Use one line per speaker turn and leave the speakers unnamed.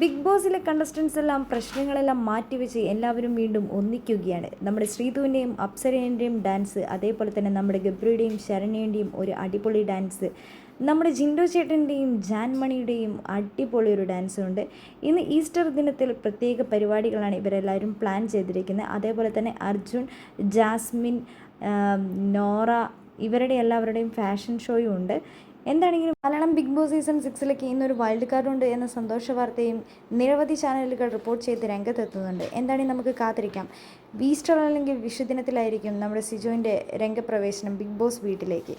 Big ബോസിലെ contestants എല്ലാം പ്രശ്നങ്ങളെല്ലാം മാറ്റിവെച്ച് എല്ലാവരും വീണ്ടും ഒന്നിക്കുകയാണ്. നമ്മുടെ ശ്രീധുവിന്റെയും അപ്സരേന്റെയും ഡാൻസ് അതേപോലെ തന്നെ നമ്മുടെ ഗബ്രിയുടെയും ശരണ്യന്റെയും ഒരു അടിപൊളി ഡാൻസ് നമ്മുടെ ജിൻഡോ ചേട്ടന്റെയും ജാൻമണിയുടെയും അടിപൊളി ഒരു ഡാൻസ് ഉണ്ട്. ഇന്ന് ഈസ്റ്റർ ദിനത്തിൽ പ്രത്യേക പരിപാടികളാണ് ഇവരെല്ലാവരും പ്ലാൻ ചെയ്തിരിക്കുന്നത്. അതേപോലെ തന്നെ അർജുൻ ജാസ്മിൻ നോറ ഇവരുടെ എല്ലാവരുടെയും ഫാഷൻ ഷോയും ഉണ്ട്. എന്താണെങ്കിലും മലയാളം ബിഗ് ബോസ് സീസൺ സിക്സിലേക്ക് ഇന്നൊരു വൈൽഡ് കാർഡ് ഉണ്ട് എന്ന സന്തോഷ വാർത്തയും നിരവധി ചാനലുകൾ റിപ്പോർട്ട് ചെയ്ത് രംഗത്തെത്തുന്നുണ്ട്. എന്താണെങ്കിൽ നമുക്ക് കാത്തിരിക്കാം. ഈസ്റ്റർ അല്ലെങ്കിൽ വിഷുദിനത്തിലായിരിക്കും നമ്മുടെ സിജോന്റെ രംഗപ്രവേശനം ബിഗ് ബോസ് വീട്ടിലേക്ക്.